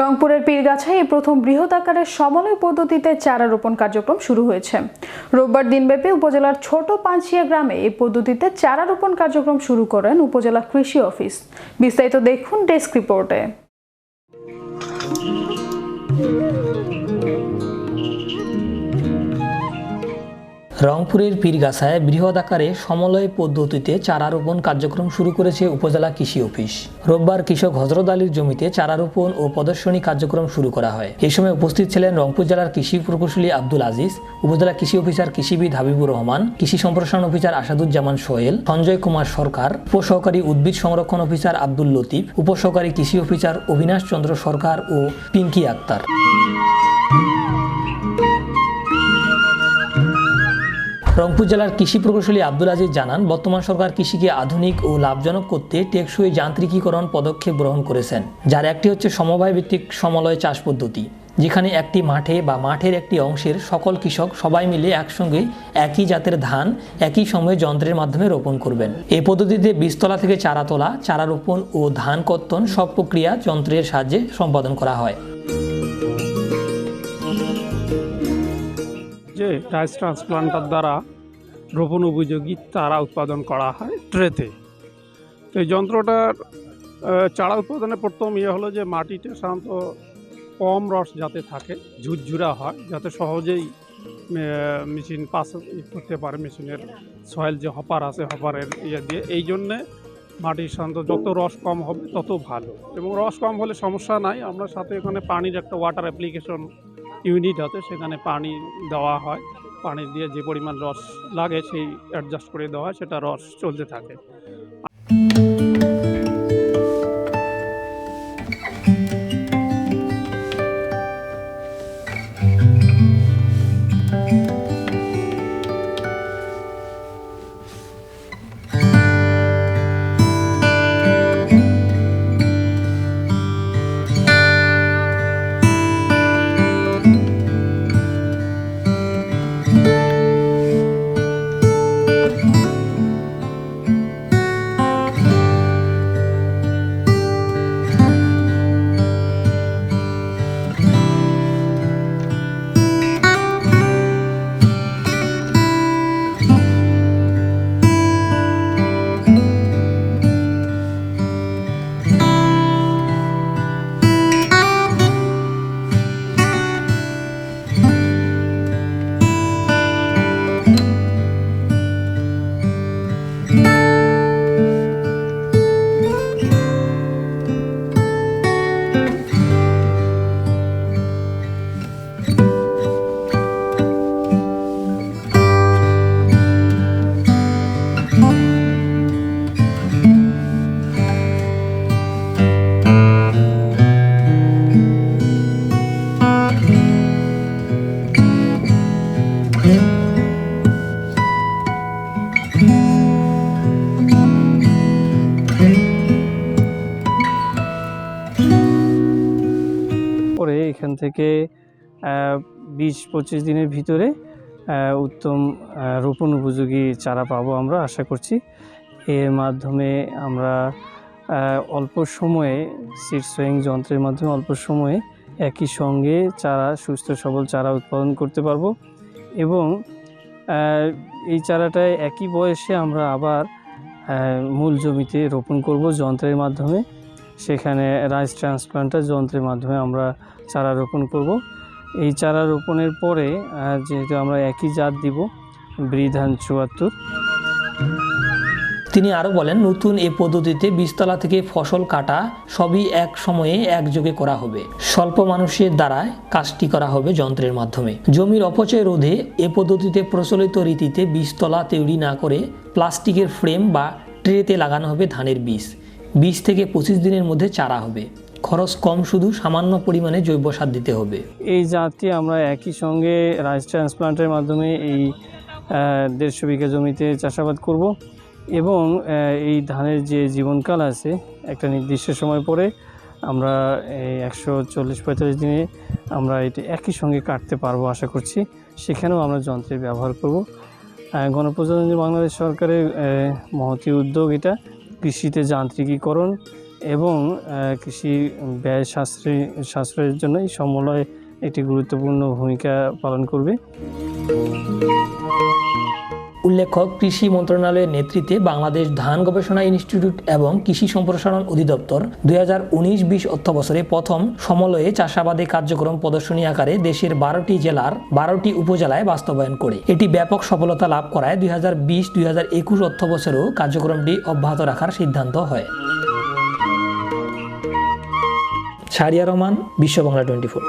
রংপুরের পীরগাছায় এই প্রথম বৃহৎ আকারের সমলয় পদ্ধতিতে চারা রোপণ কার্যক্রম শুরু হয়েছে। রোববার দিনব্যাপী উপজেলার ছোট পাঁচিয়া গ্রামে এই পদ্ধতিতে চারা রোপণ কার্যক্রম শুরু করেন উপজেলা কৃষি অফিস। বিস্তারিত দেখুন ডেস্ক রিপোর্টে। রংপুরের পীরগাছায় বৃহৎ আকারে সমলয় পদ্ধতিতে চারা রোপণ কার্যক্রম শুরু করেছে উপজেলা কৃষি অফিস। রোববার কৃষক হজরত আলীর জমিতে চারা রোপণ ও প্রদর্শনী কার্যক্রম শুরু করা হয়। এই সময় উপস্থিত ছিলেন রংপুর জেলার কৃষি প্রকৌশলী আব্দুল আজিজ, উপজেলা কৃষি অফিসার কৃষিবিদ হাবিবুর রহমান, কৃষি সম্প্রসারণ অফিসার আসাদুজ্জামান সোহেল, সঞ্জয় কুমার সরকার, উপসহকারী উদ্ভিদ সংরক্ষণ অফিসার আব্দুল লতিফ, উপসহকারী কৃষি অফিসার অবিনাশ চন্দ্র সরকার ও পিঙ্কি আক্তার। রংপুর জেলার কৃষি প্রকৌশলী আব্দুল আজিজ জানান, বর্তমান সরকার কৃষিকে আধুনিক ও লাভজনক করতে টেকসই যান্ত্রিকীকরণ পদক্ষেপ গ্রহণ করেছেন, যার একটি হচ্ছে সমবায় ভিত্তিক সমলয় চাষ পদ্ধতি, যেখানে একটি মাঠে বা মাঠের একটি অংশের সকল কৃষক সবাই মিলে একসঙ্গে একই জাতের ধান, একই সময়ে যন্ত্রের মাধ্যমে রোপণ করবেন। এই পদ্ধতিতে বীজতলা থেকে চারা তোলা চারা রোপণ ও ধান কর্তন সব প্রক্রিয়া যন্ত্রের সাহায্যে সম্পাদন করা হয়। যে রাইস ট্রান্সপ্লান্টার দ্বারা রোপণ উপযোগী চারা উৎপাদন করা হয় ট্রেতে। তো এই যন্ত্রটার চারা উৎপাদনের প্রথম ইয়ে হলো যে মাটিতে সাধারণত কম রস যাতে থাকে, ঝুরঝুরা হয়, যাতে সহজেই মেশিন পাস করতে পারে মেশিনের সয়েল যে হপার আছে হপারের ইয়ে দিয়ে। এই জন্যে মাটির সাধারণত যত রস কম হবে তত ভালো। এবং রস কম হলে সমস্যা নাই, আমরা সাথে এখানে পানির একটা ওয়াটার অ্যাপ্লিকেশন ইউনিট আছে, সেখানে পানি দেওয়া হয়। পানি দিয়ে যে পরিমাণ রস লাগে, সেই অ্যাডজাস্ট করে দেওয়া হয়, সেটা রস চলতে থাকে। এখান থেকে বিশ, পঁচিশ দিনের ভিতরে উত্তম রোপণ উপযোগী চারা পাবো আমরা, আশা করছি। এর মাধ্যমে আমরা অল্প সময়ে সিড সোয়িং যন্ত্রের মাধ্যমে অল্প সময়ে একই সঙ্গে চারা, সুস্থ সবল চারা উৎপাদন করতে পারব এবং এই চারাটায় একই বয়সে আমরা আবার মূল জমিতে রোপণ করব যন্ত্রের মাধ্যমে। সেখানে রাইস ট্রান্সপ্লান্টার যন্ত্রের মাধ্যমে আমরা চারা রোপণ করব। এই চারা রোপণের পরে যেহেতু আমরা একই জাত দিব বৃধান চুয়াত্তর। তিনি আরও বলেন, নতুন এই পদ্ধতিতে বীজতলা থেকে ফসল কাটা সবই এক সময়ে একযোগে করা হবে। স্বল্প মানুষের দ্বারা কাজটি করা হবে যন্ত্রের মাধ্যমে। জমির অপচয় রোধে এ পদ্ধতিতে প্রচলিত রীতিতে বীজতলা তৈরি না করে প্লাস্টিকের ফ্রেম বা ট্রেতে লাগানো হবে ধানের বীজ। বীজ থেকে পঁচিশ দিনের মধ্যে চারা হবে। খরচ কম শুধু সামান্য পরিমাণে জৈব সার দিতে হবে। এই জাতটি আমরা একই সঙ্গে রাইস ট্রান্সপ্লান্টের মাধ্যমে এই দেড়শো বিঘা জমিতে চাষাবাদ করব এবং এই ধানের যে জীবনকাল আছে, একটা নির্দিষ্ট সময় পরে আমরা এই একশো চল্লিশ পঁয়তাল্লিশ দিনে আমরা এটি একই সঙ্গে কাটতে পারব আশা করছি। সেখানেও আমরা যন্ত্রের ব্যবহার করব। গণপ্রজাতন্ত্রী বাংলাদেশ সরকারের মহতী উদ্যোগ এটা। কৃষিতে যান্ত্রিকীকরণ এবং কৃষি ব্যয় সাশ্রয়, সাশ্রয়ের জন্য এই সমলয় একটি গুরুত্বপূর্ণ ভূমিকা পালন করবে। উল্লেখ্য কৃষি মন্ত্রণালয়ের নেতৃত্বে বাংলাদেশ ধান গবেষণা ইনস্টিটিউট এবং কৃষি সম্প্রসারণ অধিদপ্তর দুই হাজার উনিশ বিশ অর্থবছরে প্রথম সমলয়ে চাষাবাদে কার্যক্রম প্রদর্শনী আকারে দেশের বারোটি জেলার বারোটি উপজেলায় বাস্তবায়ন করে। এটি ব্যাপক সফলতা লাভ করায় দুই হাজার বিশ দুই হাজার একুশ অর্থবছরেও কার্যক্রমটি অব্যাহত রাখার সিদ্ধান্ত হয়। শাহরিয়া রহমান, বিশ্ব বাংলা টোয়েন্টি ফোর।